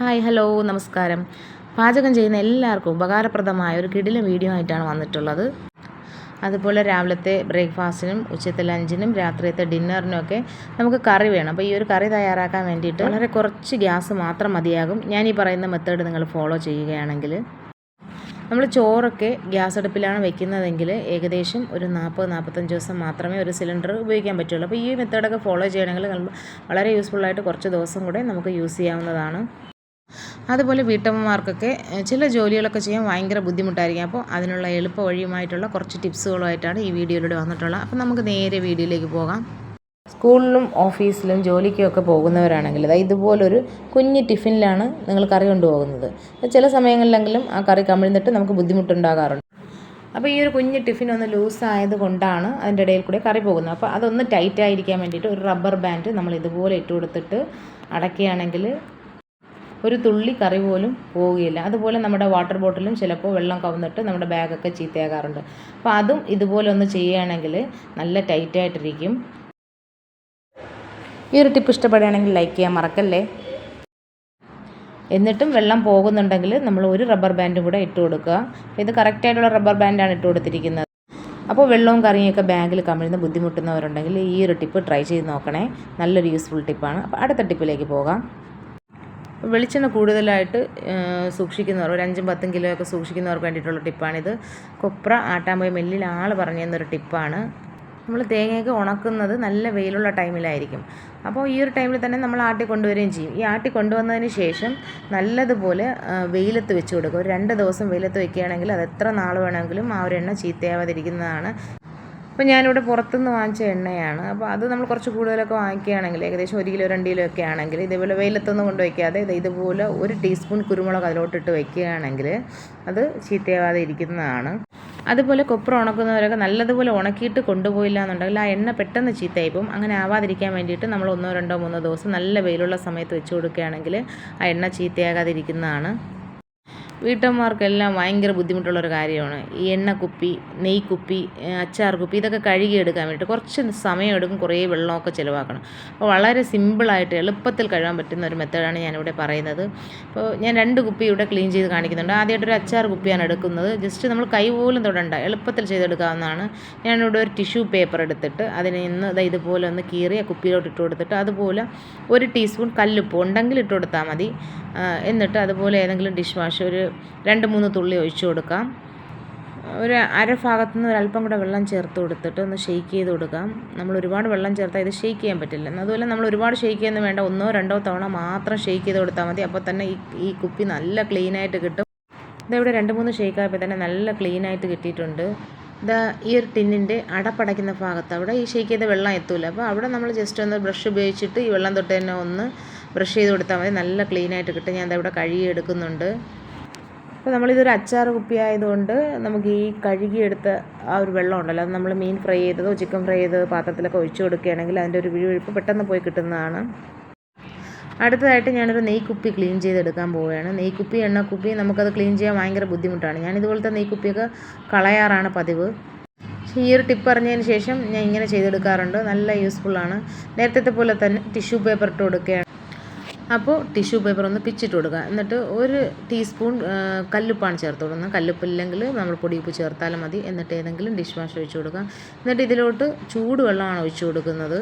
Hi hello നമസ്കാരം. പാചകം ചെയ്യുന്ന എല്ലാവർക്കും ഉപകാരപ്രദമായ ഒരു കിടിലൻ വീഡിയോ ആയിട്ടാണ് വന്നിട്ടുള്ളത്. അതുപോലെ രാവിലത്തെ ബ്രേക്ക്ഫാസ്റ്റിനും ഉച്ചത്തെ ലഞ്ചിനും രാത്രിയത്തെ ഡിന്നറിനുമൊക്കെ നമുക്ക് കറി വേണം. അപ്പോൾ ഈ ഒരു കറി തയ്യാറാക്കാൻ വേണ്ടിയിട്ട് വളരെ കുറച്ച് ഗ്യാസ് മാത്രം മതിയാകും. ഞാൻ ഈ പറയുന്ന മെത്തേഡ് നിങ്ങൾ ഫോളോ ചെയ്യുകയാണെങ്കിൽ. നമ്മൾ ചോറൊക്കെ ഗ്യാസ് അടുപ്പിലാണ് വെക്കുന്നതെങ്കിൽ ഏകദേശം ഒരു നാൽപ്പത് നാൽപ്പത്തഞ്ച് ദിവസം മാത്രമേ ഒരു സിലിണ്ടർ ഉപയോഗിക്കാൻ പറ്റുള്ളൂ. അപ്പോൾ ഈ മെത്തേഡൊക്കെ ഫോളോ ചെയ്യണമെങ്കിൽ വളരെ യൂസ്ഫുള്ളായിട്ട് കുറച്ച് ദിവസം കൂടെ നമുക്ക് യൂസ് ചെയ്യാവുന്നതാണ്. അതുപോലെ വീട്ടമ്മമാർക്കൊക്കെ ചില ജോലികളൊക്കെ ചെയ്യാൻ ഭയങ്കര ബുദ്ധിമുട്ടായിരിക്കും. അപ്പോൾ അതിനുള്ള എളുപ്പ വഴിയുമായിട്ടുള്ള കുറച്ച് ടിപ്സുകളുമായിട്ടാണ് ഈ വീഡിയോയിലൂടെ വന്നിട്ടുള്ളത്. അപ്പോൾ നമുക്ക് നേരെ വീഡിയോയിലേക്ക് പോകാം. സ്കൂളിലും ഓഫീസിലും ജോലിക്കും ഒക്കെ പോകുന്നവരാണെങ്കിൽ അതായത് ഇതുപോലൊരു കുഞ്ഞ് ടിഫിനിലാണ് നിങ്ങൾ കറി കൊണ്ടുപോകുന്നത്. ചില സമയങ്ങളിലെങ്കിലും ആ കറി കമിഴ്ന്നിട്ട് നമുക്ക് ബുദ്ധിമുട്ടുണ്ടാകാറുണ്ട്. അപ്പോൾ ഈ ഒരു കുഞ്ഞ് ടിഫിൻ ഒന്ന് ലൂസ് ആയത് കൊണ്ടാണ് അതിന്റെ ഇടയിൽ കൂടെ കറി പോകുന്നത്. അപ്പോൾ അതൊന്ന് ടൈറ്റ് ആയിരിക്കാൻ വേണ്ടിയിട്ട് ഒരു റബ്ബർ ബാൻഡ് നമ്മൾ ഇതുപോലെ ഇട്ട് കൊടുത്തിട്ട് അടയ്ക്കുകയാണെങ്കിൽ ഒരു തുള്ളി കറി പോലും പോവുകയില്ല. അതുപോലെ നമ്മുടെ വാട്ടർ ബോട്ടിലും ചിലപ്പോൾ വെള്ളം കവന്നിട്ട് നമ്മുടെ ബാഗൊക്കെ ചീത്തയാകാറുണ്ട്. അപ്പോൾ അതും ഇതുപോലെ ഒന്ന് ചെയ്യുകയാണെങ്കിൽ നല്ല ടൈറ്റായിട്ടിരിക്കും ഈ ഒരു ടിപ്പ് ഇഷ്ടപ്പെടുകയാണെങ്കിൽ ലൈക്ക് ചെയ്യാൻ മറക്കല്ലേ? എന്നിട്ടും വെള്ളം പോകുന്നുണ്ടെങ്കിൽ നമ്മൾ ഒരു റബ്ബർ ബാൻഡും കൂടെ ഇട്ട് കൊടുക്കുക. ഇത് കറക്റ്റായിട്ടുള്ള റബ്ബർ ബാൻഡാണ് ഇട്ട് കൊടുത്തിരിക്കുന്നത്. അപ്പോൾ വെള്ളവും കറിയൊക്കെ ബാഗിൽ കമിഴ്ന്ന് ബുദ്ധിമുട്ടുന്നവരുണ്ടെങ്കിൽ ഈ ഒരു ടിപ്പ് ട്രൈ ചെയ്ത് നോക്കണേ. നല്ലൊരു യൂസ്ഫുൾ ടിപ്പാണ് അപ്പോൾ അടുത്ത ടിപ്പിലേക്ക് പോകാം. വെളിച്ചെണ്ണ കൂടുതലായിട്ട് സൂക്ഷിക്കുന്നവർ ഒരു അഞ്ചും പത്തും കിലോ ഒക്കെ സൂക്ഷിക്കുന്നവർക്ക് വേണ്ടിയിട്ടുള്ള ടിപ്പാണിത്. കൊപ്ര ആട്ടാൻ പോയ ആൾ പറഞ്ഞു തന്നൊരു ടിപ്പാണ്. നമ്മൾ തേങ്ങയൊക്കെ ഉണക്കുന്നത് നല്ല വെയിലുള്ള ടൈമിലായിരിക്കും. അപ്പോൾ ഈ ഒരു ടൈമിൽ തന്നെ നമ്മൾ ആട്ടി കൊണ്ടുവരികയും ചെയ്യും. ഈ ആട്ടി കൊണ്ടുവന്നതിന് ശേഷം നല്ലതുപോലെ വെയിലത്ത് വെച്ച് കൊടുക്കും ഒരു രണ്ട് ദിവസം വെയിലത്ത് വെക്കുകയാണെങ്കിൽ അത് എത്ര നാൾ വേണമെങ്കിലും ആ ഒരു എണ്ണ ചീത്തയാവാതിരിക്കുന്നതാണ് അപ്പോൾ ഞാനിവിടെ പുറത്തുനിന്ന് വാങ്ങിച്ച എണ്ണയാണ്. അപ്പോൾ അത് നമ്മൾ കുറച്ച് കൂടുതലൊക്കെ വാങ്ങിക്കുകയാണെങ്കിൽ ഏകദേശം ഒരു കിലോ രണ്ട് കിലോ ഒക്കെ ആണെങ്കിൽ ഇതേപോലെ വെയിലത്തൊന്നും കൊണ്ട് വയ്ക്കാതെ ഇത് ഇതുപോലെ ഒരു ടീസ്പൂൺ കുരുമുളക് അതിലോട്ടിട്ട് വയ്ക്കുകയാണെങ്കിൽ അത് ചീത്തയാവാതെ ഇരിക്കുന്നതാണ്. അതുപോലെ കൊപ്ര ഉണക്കുന്നവരൊക്കെ നല്ലതുപോലെ ഉണക്കിയിട്ട് കൊണ്ടുപോയില്ല എന്നുണ്ടെങ്കിൽ ആ എണ്ണ പെട്ടെന്ന് ചീത്തയായി അങ്ങനെ ആവാതിരിക്കാൻ വേണ്ടിയിട്ട് നമ്മൾ ഒന്നോ രണ്ടോ മൂന്നോ ദിവസം നല്ല വെയിലുള്ള സമയത്ത് വെച്ച് കൊടുക്കുകയാണെങ്കിൽ ആ എണ്ണ ചീത്തയാകാതിരിക്കുന്നതാണ്. വീട്ടമ്മമാർക്കെല്ലാം ഭയങ്കര ബുദ്ധിമുട്ടുള്ള ഒരു കാര്യമാണ്. ഈ എണ്ണക്കുപ്പി നെയ്ക്കുപ്പി അച്ചാർ കുപ്പി ഇതൊക്കെ കഴുകിയെടുക്കാൻ വേണ്ടിയിട്ട് കുറച്ച് സമയമെടുക്കും കുറേ വെള്ളമൊക്കെ ചിലവാക്കണം. അപ്പോൾ വളരെ സിമ്പിളായിട്ട് എളുപ്പത്തിൽ കഴുകാൻ പറ്റുന്ന ഒരു മെത്തേഡാണ് ഞാനിവിടെ പറയുന്നത്. അപ്പോൾ ഞാൻ രണ്ട് കുപ്പി ഇവിടെ ക്ലീൻ ചെയ്ത് കാണിക്കുന്നുണ്ട്. ആദ്യമായിട്ടൊരു അച്ചാർ കുപ്പിയാണ് എടുക്കുന്നത്. ജസ്റ്റ് നമ്മൾ കൈ പോലും തൊടണ്ട എളുപ്പത്തിൽ ചെയ്തെടുക്കാവുന്നതാണ്. ഞാനിവിടെ ഒരു ടിഷ്യൂ പേപ്പർ എടുത്തിട്ട് അതിന് ഇന്ന് ഇതുപോലെ ഒന്ന് കീറി ആ കുപ്പിയിലോട്ട് ഇട്ട് കൊടുത്തിട്ട് അതുപോലെ ഒരു ടീസ്പൂൺ കല്ലുപ്പ് ഉണ്ടെങ്കിൽ ഇട്ട് കൊടുത്താൽ മതി. എന്നിട്ട് അതുപോലെ ഏതെങ്കിലും ഡിഷ് വാഷ് ഒരു രണ്ട് മൂന്ന് തുള്ളി ഒഴിച്ചു കൊടുക്കാം. ഒരു അര ഭാഗത്തു നിന്ന് ഒരല്പം കൂടെ വെള്ളം ചേർത്ത് കൊടുത്തിട്ട് ഒന്ന് ഷെയ്ക്ക് ചെയ്ത് കൊടുക്കാം. നമ്മൾ ഒരുപാട് വെള്ളം ചേർത്താൽ ഇത് ഷെയ്ക്ക് ചെയ്യാൻ പറ്റില്ല. അതുപോലെ നമ്മൾ ഒരുപാട് ഷെയ്ക്ക് ചെയ്യുന്നത് വേണ്ട ഒന്നോ രണ്ടോ തവണ മാത്രം ഷെയ്ക്ക് ചെയ്ത് കൊടുത്താൽ മതി. അപ്പോൾ തന്നെ ഈ ഈ കുപ്പി നല്ല ക്ലീനായിട്ട് കിട്ടും. ഇതവിടെ രണ്ട് മൂന്ന് ഷെയ്ക്ക് ആയപ്പോൾ തന്നെ നല്ല ക്ലീനായിട്ട് കിട്ടിയിട്ടുണ്ട്. ഇതാ ഈ ഒരു ടിന്നിന്റെ അടപ്പടയ്ക്കുന്ന ഭാഗത്ത് അവിടെ ഈ ഷെയ്ക്ക് ചെയ്ത വെള്ളം എത്തൂല. അപ്പോൾ അവിടെ നമ്മൾ ജസ്റ്റ് ഒന്ന് ബ്രഷ് ഉപയോഗിച്ചിട്ട് ഈ വെള്ളം തൊട്ട് തന്നെ ഒന്ന് ബ്രഷ് ചെയ്ത് കൊടുത്താൽ മതി. നല്ല ക്ലീനായിട്ട് കിട്ടും. ഞാൻ ഇവിടെ കഴുകി എടുക്കുന്നുണ്ട്. അപ്പോൾ നമ്മളിതൊരു അച്ചാർ കുപ്പി ആയതുകൊണ്ട് നമുക്ക് ഈ കഴുകിയെടുത്ത ആ ഒരു വെള്ളം ഉണ്ടല്ലോ അത് നമ്മൾ മീൻ ഫ്രൈ ചെയ്തതോ ചിക്കൻ ഫ്രൈ ചെയ്തതോ പാത്രത്തിലൊക്കെ ഒഴിച്ചു കൊടുക്കുകയാണെങ്കിൽ അതിന്റെ ഒരു വിഴുവിഴുപ്പ് പെട്ടെന്ന് പോയി കിട്ടുന്നതാണ്. അടുത്തതായിട്ട് ഞാനൊരു നെയ്ക്കുപ്പി ക്ലീൻ ചെയ്തെടുക്കാൻ പോവുകയാണ്. നെയ് കുപ്പി നെയ്ക്കുപ്പി എണ്ണക്കുപ്പി നമുക്കത് ക്ലീൻ ചെയ്യാൻ ഭയങ്കര ബുദ്ധിമുട്ടാണ്. ഞാൻ നെയ് നെയ്ക്കുപ്പിയൊക്കെ കളയാറാണ് പതിവ്. ഈ ഒരു ടിപ്പ് അറിഞ്ഞതിന് ശേഷം ഞാൻ ഇങ്ങനെ ചെയ്തെടുക്കാറുണ്ട്. നല്ല യൂസ്ഫുള്ളാണ്. നേരത്തെ പോലെ തന്നെ ടിഷ്യൂ പേപ്പർ ഇട്ട് കൊടുക്കുകയാണ്. അപ്പോൾ ടിഷ്യൂ പേപ്പർ ഒന്ന് പിച്ചിട്ട് കൊടുക്കുക. എന്നിട്ട് ഒരു ടീസ്പൂൺ കല്ലുപ്പാണ് ചേർത്ത് കൊടുക്കുന്നത്. കല്ലുപ്പില്ലെങ്കിൽ നമ്മൾ പൊടിയുപ്പ് ചേർത്താലും മതി. എന്നിട്ട് ഏതെങ്കിലും ഡിഷ് വാഷ് ഒഴിച്ചു കൊടുക്കുക. എന്നിട്ട് ഇതിലോട്ട് ചൂടുവെള്ളമാണ് ഒഴിച്ചു കൊടുക്കുന്നത്.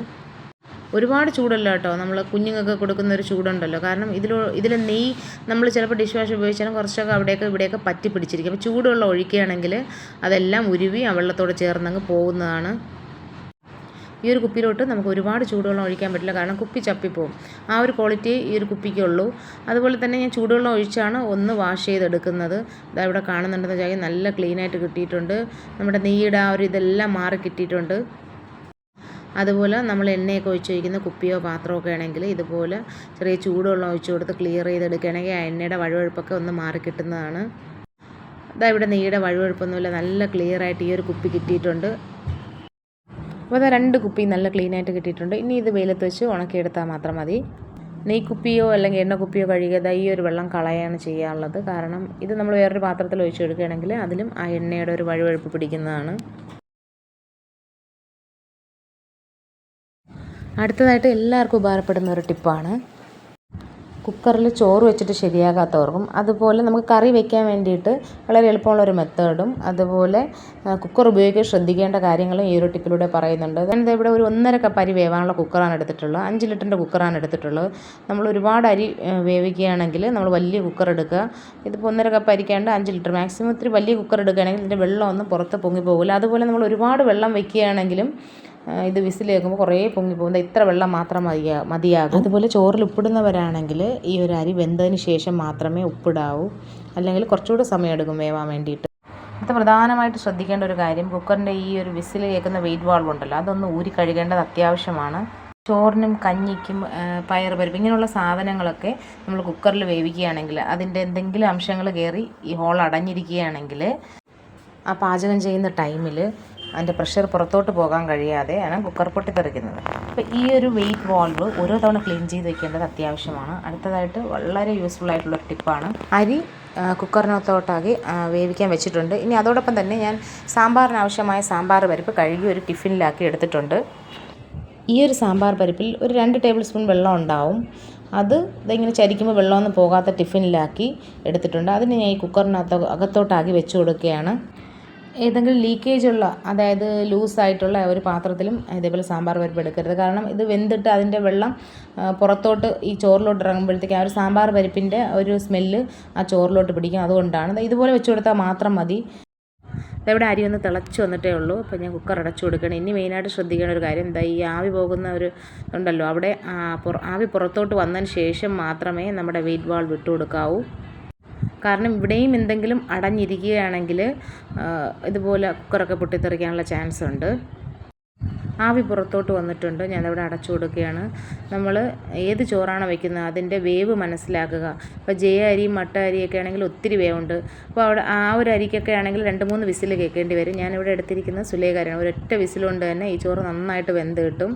ഒരുപാട് ചൂടല്ല കേട്ടോ. നമ്മൾ കുഞ്ഞുങ്ങൾക്ക് കൊടുക്കുന്ന ഒരു ചൂടുണ്ടല്ലോ. കാരണം ഇതിലോ ഇതിൽ നെയ്യ് നമ്മൾ ചിലപ്പോൾ ഡിഷ് വാഷ് ഉപയോഗിച്ചാലും കുറച്ചൊക്കെ അവിടെയൊക്കെ ഇവിടെയൊക്കെ പറ്റി പിടിച്ചിരിക്കും അപ്പോൾ ചൂടുവെള്ളം ഒഴിക്കുകയാണെങ്കിൽ അതെല്ലാം ഉരുവി ആ വെള്ളത്തോട് ചേർന്നങ്ങ് പോകുന്നതാണ്. ഈ ഒരു കുപ്പിയിലോട്ട് നമുക്ക് ഒരുപാട് ചൂടുവെള്ളം ഒഴിക്കാൻ പറ്റില്ല. കാരണം കുപ്പി ചപ്പിപ്പോവും. ആ ഒരു ക്വാളിറ്റി ഈ ഒരു കുപ്പിക്കുള്ളൂ. അതുപോലെ തന്നെ ഞാൻ ചൂടുവെള്ളം ഒഴിച്ചാണ് ഒന്ന് വാഷ് ചെയ്തെടുക്കുന്നത്. ഇതാ ഇവിടെ കാണുന്നുണ്ടെന്ന് വെച്ചാൽ നല്ല ക്ലീനായിട്ട് കിട്ടിയിട്ടുണ്ട്. നമ്മുടെ നെയ്യുടെ ആ ഒരു ഇതെല്ലാം മാറി കിട്ടിയിട്ടുണ്ട്. അതുപോലെ നമ്മൾ എണ്ണയൊക്കെ ഒഴിച്ച് വയ്ക്കുന്ന കുപ്പിയോ പാത്രമോ ഒക്കെ ആണെങ്കിൽ ഇതുപോലെ ചെറിയ ചൂടുവെള്ളം ഒഴിച്ച് കൊടുത്ത് ക്ലിയർ ചെയ്തെടുക്കുകയാണെങ്കിൽ ആ എണ്ണയുടെ വഴുവഴുപ്പൊക്കെ ഒന്ന് മാറി കിട്ടുന്നതാണ്. ഇതാ ഇവിടെ നെയ്യുടെ വഴുവഴുപ്പൊന്നുമില്ല. നല്ല ക്ലിയറായിട്ട് ഈ ഒരു കുപ്പി കിട്ടിയിട്ടുണ്ട്. അപ്പോൾ അത് രണ്ട് കുപ്പി നല്ല ക്ലീനായിട്ട് കിട്ടിയിട്ടുണ്ട്. ഇനി ഇത് വെയിലത്ത് വെച്ച് ഉണക്കിയെടുത്താൽ മാത്രം മതി. നെയ്ക്കുപ്പിയോ അല്ലെങ്കിൽ എണ്ണ കുപ്പിയോ കഴുകിയത് ഈ ഒരു വെള്ളം കളയാണ് ചെയ്യാനുള്ളത്. കാരണം ഇത് നമ്മൾ വേറൊരു പാത്രത്തിൽ ഒഴിച്ചെടുക്കുകയാണെങ്കിൽ അതിലും ആ എണ്ണയുടെ ഒരു വഴുവഴുപ്പ് പിടിക്കുന്നതാണ്. അടുത്തതായിട്ട് എല്ലാവർക്കും ഉപകാരപ്പെടുന്ന ഒരു ടിപ്പാണ് കുക്കറിൽ ചോറ് വെച്ചിട്ട് ശരിയാകാത്തവർക്കും അതുപോലെ നമുക്ക് കറി വെക്കാൻ വേണ്ടിയിട്ട് വളരെ എളുപ്പമുള്ള ഒരു മെത്തേഡും അതുപോലെ കുക്കർ ഉപയോഗിക്കാൻ ശ്രദ്ധിക്കേണ്ട കാര്യങ്ങളും ഈ ഒരു ടിപ്പിലൂടെ പറയുന്നുണ്ട്. ഞാനിത് ഇവിടെ ഒരു ഒന്നര കപ്പ് അരി വേവാനുള്ള കുക്കറാണ് എടുത്തിട്ടുള്ളത്. അഞ്ച് ലിറ്ററിന്റെ കുക്കറാണ് എടുത്തിട്ടുള്ളത്. നമ്മൾ ഒരുപാട് അരി വേവിക്കുകയാണെങ്കിൽ നമ്മൾ വലിയ കുക്കർ എടുക്കുക. ഇതിപ്പോൾ ഒന്നര കപ്പ് അരിക്കാണ്ട് അഞ്ച് ലിറ്റർ. മാക്സിമം ഇത്തിരി വലിയ കുക്കർ എടുക്കുകയാണെങ്കിൽ ഇതിന്റെ വെള്ളമൊന്നും പുറത്ത് പൊങ്ങി പോകില്ല. അതുപോലെ നമ്മൾ ഒരുപാട് വെള്ളം വെക്കുകയാണെങ്കിലും ഇത് വിസിൽ കേൾക്കുമ്പോൾ കുറേ പൊങ്ങി പോകുന്നത് ഇത്ര വെള്ളം മാത്രം മതിയാ മതിയാകും. അതുപോലെ ചോറിൽ ഉപ്പിടുന്നവരാണെങ്കിൽ ഈ ഒരു അരി വെന്തതിന് ശേഷം മാത്രമേ ഉപ്പിടാവൂ. അല്ലെങ്കിൽ കുറച്ചുകൂടി സമയം എടുക്കും വേവാൻ വേണ്ടിയിട്ട്. ഇത് പ്രധാനമായിട്ട് ശ്രദ്ധിക്കേണ്ട ഒരു കാര്യം കുക്കറിന്റെ ഈ ഒരു വിസിൽ കേൾക്കുന്ന വെയിറ്റ് വാൾവ് ഉണ്ടല്ലോ അതൊന്ന് ഊരി കഴുകേണ്ടത് അത്യാവശ്യമാണ്. ചോറിനും കഞ്ഞിക്കും പയർ പരിപ്പ് ഇങ്ങനെയുള്ള സാധനങ്ങളൊക്കെ നമ്മൾ കുക്കറിൽ വേവിക്കുകയാണെങ്കിൽ അതിന്റെ എന്തെങ്കിലും അംശങ്ങൾ കയറി ഈ ഹോൾ അടഞ്ഞിരിക്കുകയാണെങ്കിൽ ആ പാചകം ചെയ്യുന്ന ടൈമിൽ അതിന്റെ പ്രഷർ പുറത്തോട്ട് പോകാൻ കഴിയാതെയാണ് കുക്കർ പൊട്ടിത്തെറിക്കുന്നത്. അപ്പോൾ ഈ ഒരു വെയിറ്റ് വാൾവ് ഓരോ തവണ ക്ലീൻ ചെയ്ത് വെക്കേണ്ടത് അത്യാവശ്യമാണ്. അടുത്തതായിട്ട് വളരെ യൂസ്ഫുൾ ആയിട്ടുള്ള ഒരു ടിപ്പാണ് അരി കുക്കറിനകത്തോട്ടാക്കി വേവിക്കാൻ വെച്ചിട്ടുണ്ട്. ഇനി അതോടൊപ്പം തന്നെ ഞാൻ സാമ്പാറിന് ആവശ്യമായ സാമ്പാർ പരിപ്പ് കഴുകി ഒരു ടിഫിനിലാക്കി എടുത്തിട്ടുണ്ട്. ഈ ഒരു സാമ്പാർ പരിപ്പിൽ ഒരു രണ്ട് ടേബിൾ സ്പൂൺ വെള്ളം ഉണ്ടാവും. അത് ഇതിങ്ങനെ ചരിക്കുമ്പോൾ വെള്ളമൊന്നും പോകാത്ത ടിഫിനിലാക്കി എടുത്തിട്ടുണ്ട്. അതിന് ഞാൻ ഈ കുക്കറിനകത്ത് അകത്തോട്ടാക്കി വെച്ച് കൊടുക്കുകയാണ്. ഏതെങ്കിലും ലീക്കേജ് ഉള്ള അതായത് ലൂസായിട്ടുള്ള ഒരു പാത്രത്തിലും ഇതേപോലെ സാമ്പാർ പരിപ്പ് എടുക്കരുത്. കാരണം ഇത് വെന്തിട്ട് അതിന്റെ വെള്ളം പുറത്തോട്ട് ഈ ചോറിലോട്ട് ഇറങ്ങുമ്പോഴത്തേക്ക് ആ ഒരു സാമ്പാർ പരിപ്പിന്റെ ഒരു സ്മെല്ല് ആ ചോറിലോട്ട് പിടിക്കും. അതുകൊണ്ടാണ്. ഇതുപോലെ വെച്ച് കൊടുത്താൽ മാത്രം മതി. ഇവിടെ അരി ഒന്ന് തിളച്ച് വന്നിട്ടേ ഉള്ളൂ. അപ്പോൾ ഞാൻ കുക്കർ അടച്ചു കൊടുക്കണം. ഇനി മെയിനായിട്ട് ശ്രദ്ധിക്കേണ്ട ഒരു കാര്യം എന്താ? ഈ ആവി പോകുന്ന ഒരു ഉണ്ടല്ലോ അവിടെ ആവി പുറത്തോട്ട് വന്നതിന് ശേഷം മാത്രമേ നമ്മുടെ വെയിറ്റ് വാൾ വിട്ടു കൊടുക്കാവൂ. കാരണം ഇവിടെയും എന്തെങ്കിലും അടഞ്ഞിരിക്കുകയാണെങ്കിൽ ഇതുപോലെ കുക്കറൊക്കെ പൊട്ടിത്തെറിക്കാനുള്ള ചാൻസ് ഉണ്ട്. ആവി പുറത്തോട്ട് വന്നിട്ടുണ്ട്. ഞാനവിടെ അടച്ചു കൊടുക്കുകയാണ്. നമ്മൾ ഏത് ചോറാണ് വയ്ക്കുന്നത് അതിന്റെ വേവ് മനസ്സിലാക്കുക. ഇപ്പോൾ ജയ അരി മട്ട അരിയൊക്കെ ആണെങ്കിൽ ഒത്തിരി വേവുണ്ട്. അപ്പോൾ അവിടെ ആ ഒരു അരിക്കൊക്കെ ആണെങ്കിൽ രണ്ട് മൂന്ന് വിസിൽ കേൾക്കേണ്ടി വരും. ഞാനിവിടെ എടുത്തിരിക്കുന്നത് സുലേഖാരാണ്. ഒരൊറ്റ വിസിലുകൊണ്ട് തന്നെ ഈ ചോറ് നന്നായിട്ട് വെന്ത് കിട്ടും.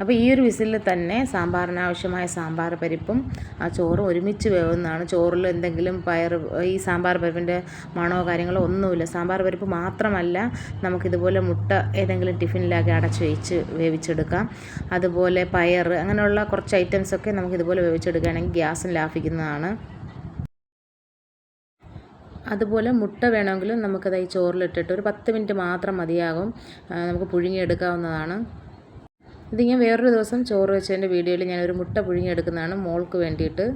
അപ്പോൾ ഈ ഒരു വിസിലിൽ തന്നെ സാമ്പാറിന് ആവശ്യമായ സാമ്പാർ പരിപ്പും ആ ചോറും ഒരുമിച്ച് വേവുന്നതാണ്. ചോറിൽ എന്തെങ്കിലും പയർ ഈ സാമ്പാർ പരിപ്പിന്റെ മണമോ കാര്യങ്ങളോ ഒന്നുമില്ല. സാമ്പാർ പരിപ്പ് മാത്രമല്ല നമുക്കിതുപോലെ മുട്ട ഏതെങ്കിലും ടിഫിനിലാക്കി അടച്ച് വെച്ച് വേവിച്ചെടുക്കാം. അതുപോലെ പയർ അങ്ങനെയുള്ള കുറച്ച് ഐറ്റംസൊക്കെ നമുക്കിതുപോലെ വേവിച്ചെടുക്കുകയാണെങ്കിൽ ഗ്യാസും ലാഭിക്കുന്നതാണ്. അതുപോലെ മുട്ട വേണമെങ്കിലും നമുക്കത് ഈ ചോറിലിട്ടിട്ട് ഒരു പത്ത് മിനിറ്റ് മാത്രം മതിയാകും. നമുക്ക് പുഴുങ്ങിയെടുക്കാവുന്നതാണ്. ഇത് ഞാൻ വേറൊരു ദിവസം ചോറ് വെച്ചതിന്റെ വീഡിയോയിൽ ഞാനൊരു മുട്ട പുഴുങ്ങിയെടുക്കുന്നതാണ് മോൾക്ക് വേണ്ടിയിട്ട്.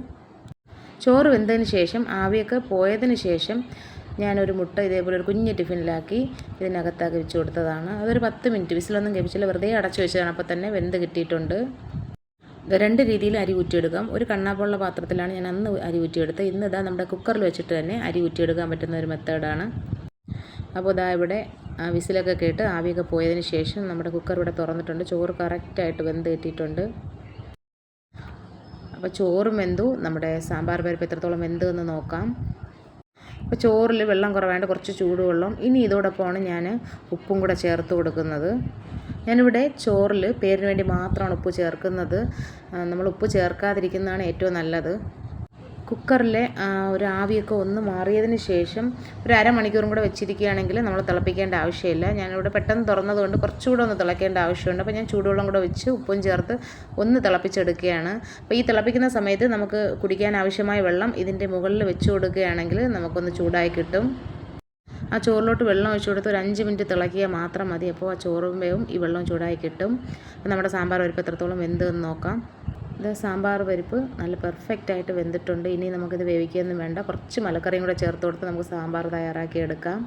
ചോറ് വെന്തതിന് ശേഷം ആവിയൊക്കെ പോയതിന് ശേഷം ഞാനൊരു മുട്ട ഇതേപോലെ ഒരു കുഞ്ഞ് ടിഫിനിലാക്കി ഇതിനകത്താക്കി വെച്ച് കൊടുത്തതാണ്. അതൊരു പത്ത് മിനിറ്റ് വിസിലൊന്നും കഴിപ്പിച്ചില്ല വെറുതെ അടച്ചു വെച്ചതാണ്. അപ്പോൾ തന്നെ വെന്ത് കിട്ടിയിട്ടുണ്ട്. രണ്ട് രീതിയിൽ അരി ഊറ്റിയെടുക്കാം. ഒരു കണ്ണാപ്പുള്ള പാത്രത്തിലാണ് ഞാൻ അന്ന് അരി ഊറ്റിയെടുത്തത്. ഇന്ന് നമ്മുടെ കുക്കറിൽ വെച്ചിട്ട് തന്നെ അരി ഊറ്റിയെടുക്കാൻ പറ്റുന്ന ഒരു മെത്തേഡാണ്. അപ്പോൾ ഇതാ ഇവിടെ വിസിലൊക്കെ കേട്ട് ആവിയൊക്കെ പോയതിന് ശേഷം നമ്മുടെ കുക്കർ ഇവിടെ തുറന്നിട്ടുണ്ട്. ചോറ് കറക്റ്റായിട്ട് വെന്ത് കിട്ടിയിട്ടുണ്ട്. അപ്പോൾ ചോറും വെന്തു. നമ്മുടെ സാമ്പാർ പരിപ്പ് എത്രത്തോളം വെന്ത് എന്ന് നോക്കാം. അപ്പോൾ ചോറിൽ വെള്ളം കുറവായതുകൊണ്ട് കുറച്ച് ചൂടുവെള്ളം. ഇനി ഇതോടൊപ്പമാണ് ഞാൻ ഉപ്പും കൂടെ ചേർത്ത് കൊടുക്കുന്നത്. ഞാനിവിടെ ചോറിൽ പേരിന് വേണ്ടി മാത്രമാണ് ഉപ്പ് ചേർക്കുന്നത്. നമ്മൾ ഉപ്പ് ചേർക്കാതിരിക്കുന്നതാണ് ഏറ്റവും നല്ലത്. കുക്കറിലെ ഒരു ആവിയൊക്കെ ഒന്ന് മാറിയതിന് ശേഷം ഒരു അരമണിക്കൂറും കൂടെ വെച്ചിരിക്കുകയാണെങ്കിൽ നമ്മൾ തിളപ്പിക്കേണ്ട ആവശ്യമില്ല. ഞാനിവിടെ പെട്ടെന്ന് തുറന്നതുകൊണ്ട് കുറച്ചുകൂടെ ഒന്ന് തിളയ്ക്കേണ്ട ആവശ്യമുണ്ട്. അപ്പോൾ ഞാൻ ചൂടുവെള്ളം കൂടെ വെച്ച് ഉപ്പും ചേർത്ത് ഒന്ന് തിളപ്പിച്ചെടുക്കുകയാണ്. അപ്പോൾ ഈ തിളപ്പിക്കുന്ന സമയത്ത് നമുക്ക് കുടിക്കാൻ ആവശ്യമായ വെള്ളം ഇതിന്റെ മുകളിൽ വെച്ച് കൊടുക്കുകയാണെങ്കിൽ നമുക്കൊന്ന് ചൂടായി കിട്ടും. ആ ചോറിലോട്ട് വെള്ളം ഒഴിച്ചു കൊടുത്ത് ഒരു അഞ്ച് മിനിറ്റ് തിളക്കിയാൽ മാത്രം മതി. അപ്പോൾ ആ ചോറും വേവും ഈ വെള്ളം ചൂടായി കിട്ടും. അപ്പോൾ നമ്മുടെ സാമ്പാർ പരിപ്പ് എത്രത്തോളം വെന്ത് എന്ന് നോക്കാം. ഇത് സാമ്പാർ പരിപ്പ് നല്ല പെർഫെക്റ്റ് ആയിട്ട് വെന്തിട്ടുണ്ട്. ഇനി നമുക്കിത് വേവിക്കുകയൊന്നും വേണ്ട. കുറച്ച് മലക്കറിയും കൂടെ ചേർത്ത് കൊടുത്ത് നമുക്ക് സാമ്പാർ തയ്യാറാക്കി എടുക്കാം.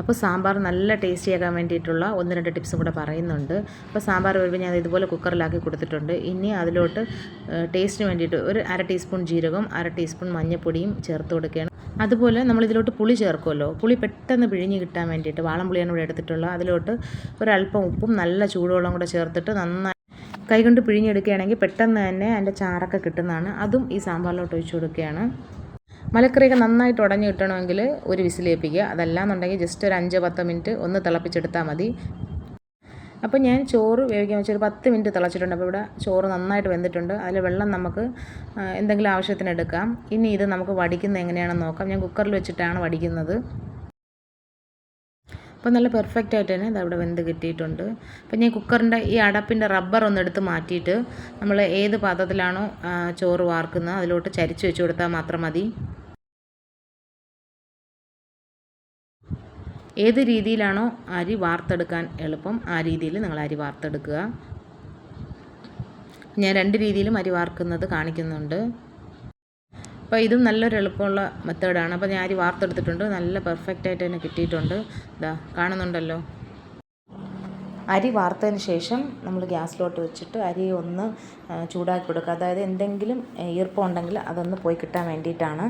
അപ്പോൾ സാമ്പാർ നല്ല ടേസ്റ്റി ആക്കാൻ വേണ്ടിയിട്ടുള്ള ഒന്ന് രണ്ട് ടിപ്സും കൂടെ പറയുന്നുണ്ട്. അപ്പോൾ സാമ്പാർ വരുമ്പോൾ ഞാൻ ഇതുപോലെ കുക്കറിലാക്കി കൊടുത്തിട്ടുണ്ട്. ഇനി അതിലോട്ട് ടേസ്റ്റിന് വേണ്ടിയിട്ട് ഒരു അര ടീസ്പൂൺ ജീരകം അര ടീസ്പൂൺ മഞ്ഞൾപ്പൊടിയും ചേർത്ത് കൊടുക്കുകയാണ്. അതുപോലെ നമ്മൾ ഇതിലോട്ട് പുളി ചേർക്കുമല്ലോ. പുളി പെട്ടെന്ന് പിഴിഞ്ഞ് കിട്ടാൻ വേണ്ടിയിട്ട് വാളം പുളിയാണ് ഇവിടെ എടുത്തിട്ടുള്ളത്. അതിലോട്ട് ഒരല്പം ഉപ്പും നല്ല ചൂടുവെള്ളം കൂടെ ചേർത്തിട്ട് നന്നായി കൈകൊണ്ട് പിഴിഞ്ഞെടുക്കുകയാണെങ്കിൽ പെട്ടെന്ന് തന്നെ അതിന്റെ ചാറൊക്കെ കിട്ടുന്നതാണ്. അതും ഈ സാമ്പാറിലോട്ട് ഒഴിച്ചു കൊടുക്കുകയാണ്. മലക്കറിയൊക്കെ നന്നായിട്ട് ഉടഞ്ഞു കിട്ടണമെങ്കിൽ ഒരു വിസിലേപ്പിക്കുക അതല്ലാന്നുണ്ടെങ്കിൽ ജസ്റ്റ് ഒരു അഞ്ച് പത്ത് മിനിറ്റ് ഒന്ന് തിളപ്പിച്ചെടുത്താൽ മതി. അപ്പോൾ ഞാൻ ചോറ് വേവിക്കാൻ വെച്ചൊരു പത്ത് മിനിറ്റ് തിളച്ചിട്ടുണ്ട്. അപ്പോൾ ഇവിടെ ചോറ് നന്നായിട്ട് വെന്തിട്ടുണ്ട്. അതിൽ വെള്ളം നമുക്ക് എന്തെങ്കിലും ആവശ്യത്തിന് എടുക്കാം. ഇനി ഇത് നമുക്ക് വടിക്കുന്നത് എങ്ങനെയാണെന്ന് നോക്കാം. ഞാൻ കുക്കറിൽ വെച്ചിട്ടാണ് വടിക്കുന്നത്. അപ്പോൾ നല്ല പെർഫെക്റ്റ് ആയിട്ട് തന്നെ അതവിടെ വെന്ത് കിട്ടിയിട്ടുണ്ട്. അപ്പോൾ ഞാൻ കുക്കറിന്റെ ഈ അടപ്പിന്റെ റബ്ബർ ഒന്ന് എടുത്ത് മാറ്റിയിട്ട് നമ്മൾ ഏത് പാത്രത്തിലാണോ ചോറ് വാർക്കുന്നത് അതിലോട്ട് ചരിച്ച് വെച്ച് കൊടുത്താൽ മാത്രം മതി. ഏത് രീതിയിലാണോ അരി വാർത്തെടുക്കാൻ എളുപ്പം ആ രീതിയിൽ നിങ്ങൾ അരി വാർത്തെടുക്കുക. ഞാൻ രണ്ട് രീതിയിലും അരി വാർക്കുന്നത് കാണിക്കുന്നുണ്ട്. അപ്പോൾ ഇതും നല്ലൊരു എളുപ്പമുള്ള മെത്തേഡാണ്. അപ്പോൾ ഞാൻ അരി വാർത്തെടുത്തിട്ടുണ്ട്. നല്ല പെർഫെക്റ്റ് ആയിട്ട് തന്നെ കിട്ടിയിട്ടുണ്ട്. ഇതാ കാണുന്നുണ്ടല്ലോ. അരി വാർത്തതിന് ശേഷം നമ്മൾ ഗ്യാസിലോട്ട് വെച്ചിട്ട് അരി ഒന്ന് ചൂടാക്കി കൊടുക്കുക. അതായത് എന്തെങ്കിലും ഈർപ്പം ഉണ്ടെങ്കിൽ അതൊന്ന് പോയി കിട്ടാൻ വേണ്ടിയിട്ടാണ്.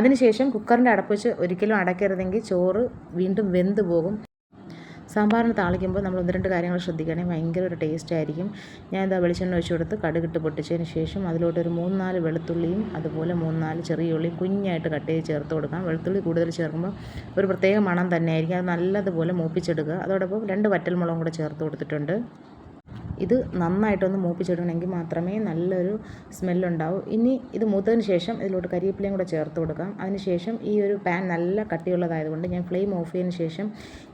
അതിനുശേഷം കുക്കറിന്റെ അടപ്പ് വെച്ച് ഒരിക്കലും അടയ്ക്കരുതെങ്കിൽ ചോറ് വീണ്ടും വെന്ത് പോകും. സാമ്പാറിന് താളിക്കുമ്പോൾ നമ്മൾ ഒന്ന് രണ്ട് കാര്യങ്ങൾ ശ്രദ്ധിക്കണേ ഭയങ്കര ഒരു ടേസ്റ്റ് ആയിരിക്കും. ഞാൻ ഇതാ വെളിച്ചെണ്ണ ഒഴിച്ച് കൊടുത്ത് കടുകിട്ട് പൊട്ടിച്ചതിന് ശേഷം അതിലോട്ട് ഒരു മൂന്ന് നാല് വെളുത്തുള്ളിയും അതുപോലെ മൂന്ന് നാല് ചെറിയ ഉള്ളിയും കുഞ്ഞായിട്ട് കട്ട് ചെയ്ത് ചേർത്ത് കൊടുക്കാം. വെളുത്തുള്ളി കൂടുതൽ ചേർക്കുമ്പോൾ ഒരു പ്രത്യേക മണം തന്നെ ആയിരിക്കും അത് നല്ലതുപോലെ മൂപ്പിച്ചെടുക്കുക. അതോടൊപ്പം രണ്ട് വറ്റൽമുളകും കൂടെ ചേർത്ത് കൊടുത്തിട്ടുണ്ട്. ഇത് നന്നായിട്ടൊന്ന് മൂപ്പിച്ചിടണമെങ്കിൽ മാത്രമേ നല്ലൊരു സ്മെല്ലുണ്ടാവൂ. ഇനി ഇത് മൂത്തതിന് ശേഷം ഇതിലോട്ട് കരിവേപ്പിലയും കൂടെ ചേർത്ത് കൊടുക്കാം. അതിനുശേഷം ഈ ഒരു പാൻ നല്ല കട്ടിയുള്ളതായതുകൊണ്ട് ഞാൻ ഫ്ലെയിം ഓഫ് ചെയ്തതിന് ശേഷം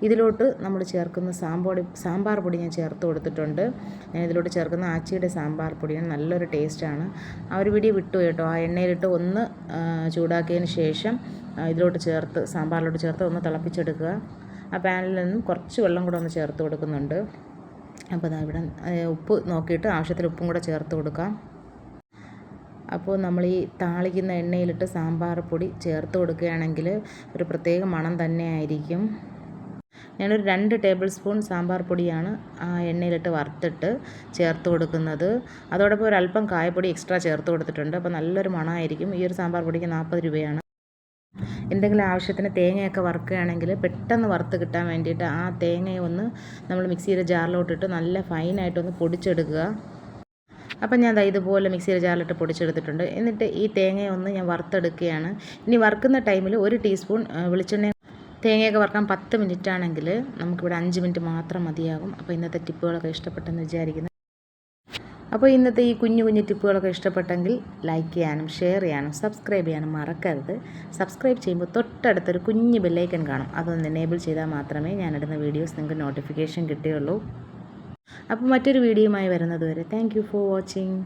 ഇതിലോട്ട് നമ്മൾ ചേർക്കുന്ന സാമ്പാടി സാമ്പാർ പൊടി ഞാൻ ചേർത്ത് കൊടുത്തിട്ടുണ്ട്. ഞാൻ ഇതിലോട്ട് ചേർക്കുന്ന ആച്ചിയുടെ സാമ്പാർ പൊടിയാണ്. നല്ലൊരു ടേസ്റ്റാണ്. ആ ഒരു പിടി വിട്ടു കേട്ടോ. ആ എണ്ണയിലിട്ട് ഒന്ന് ചൂടാക്കിയതിന് ശേഷം ഇതിലോട്ട് ചേർത്ത് സാമ്പാറിലോട്ട് ചേർത്ത് ഒന്ന് തിളപ്പിച്ചെടുക്കുക. ആ പാനിൽ നിന്നും കുറച്ച് വെള്ളം കൂടെ ഒന്ന് ചേർത്ത് കൊടുക്കുന്നുണ്ട്. അപ്പോൾ ഇവിടെ ഉപ്പ് നോക്കിയിട്ട് ആവശ്യത്തിന് ഉപ്പും കൂടെ ചേർത്ത് കൊടുക്കാം. അപ്പോൾ നമ്മൾ ഈ താളിക്കുന്ന എണ്ണയിലിട്ട് സാമ്പാർ പൊടി ചേർത്ത് കൊടുക്കുകയാണെങ്കിൽ ഒരു പ്രത്യേക മണം തന്നെ ആയിരിക്കും. ഞാനൊരു രണ്ട് ടേബിൾ സ്പൂൺ സാമ്പാർ പൊടിയാണ് ആ എണ്ണയിലിട്ട് വറുത്തിട്ട് ചേർത്ത് കൊടുക്കുന്നത്. അതോടൊപ്പം ഒരല്പം കായപ്പൊടി എക്സ്ട്രാ ചേർത്ത് കൊടുത്തിട്ടുണ്ട്. അപ്പോൾ നല്ലൊരു മണമായിരിക്കും. ഈ ഒരു സാമ്പാർ പൊടിക്ക് നാൽപ്പത് രൂപയാണ്. എന്തെങ്കിലും ആവശ്യത്തിന് തേങ്ങയൊക്കെ വറുക്കുകയാണെങ്കിൽ പെട്ടെന്ന് വറുത്ത് കിട്ടാൻ വേണ്ടിയിട്ട് ആ തേങ്ങയെ ഒന്ന് നമ്മൾ മിക്സിയുടെ ജാറിലോട്ടിട്ട് നല്ല ഫൈനായിട്ടൊന്ന് പൊടിച്ചെടുക്കുക. അപ്പം ഞാൻ ഇതുപോലെ മിക്സിയുടെ ജാറിലിട്ട് പൊടിച്ചെടുത്തിട്ടുണ്ട്. എന്നിട്ട് ഈ തേങ്ങയെ ഒന്ന് ഞാൻ വറുത്തെടുക്കുകയാണ്. ഇനി വറുക്കുന്ന ടൈമിൽ ഒരു ടീസ്പൂൺ വെളിച്ചെണ്ണ തേങ്ങയൊക്കെ വറുക്കാൻ പത്ത് മിനിറ്റ് ആണെങ്കിൽ നമുക്കിവിടെ അഞ്ച് മിനിറ്റ് മാത്രം മതിയാകും. അപ്പോൾ ഇന്നത്തെ ടിപ്പുകളൊക്കെ ഇഷ്ടപ്പെട്ടെന്ന് വിചാരിക്കുന്നു. അപ്പോൾ ഇന്നത്തെ ഈ കുഞ്ഞു കുഞ്ഞു ടിപ്പുകളൊക്കെ ഇഷ്ടപ്പെട്ടെങ്കിൽ ലൈക്ക് ചെയ്യാനും ഷെയർ ചെയ്യാനും സബ്സ്ക്രൈബ് ചെയ്യാനും മറക്കരുത്. സബ്സ്ക്രൈബ് ചെയ്യുമ്പോൾ തൊട്ടടുത്തൊരു കുഞ്ഞ് ബെല്ലൈക്കൻ കാണും. അതൊന്ന് എനേബിൾ ചെയ്താൽ മാത്രമേ ഞാനിടുന്ന വീഡിയോസ് നിങ്ങൾക്ക് നോട്ടിഫിക്കേഷൻ കിട്ടുകയുള്ളൂ അപ്പോൾ മറ്റൊരു വീഡിയോയുമായി വരുന്നത് വരെ താങ്ക് ഫോർ വാച്ചിങ്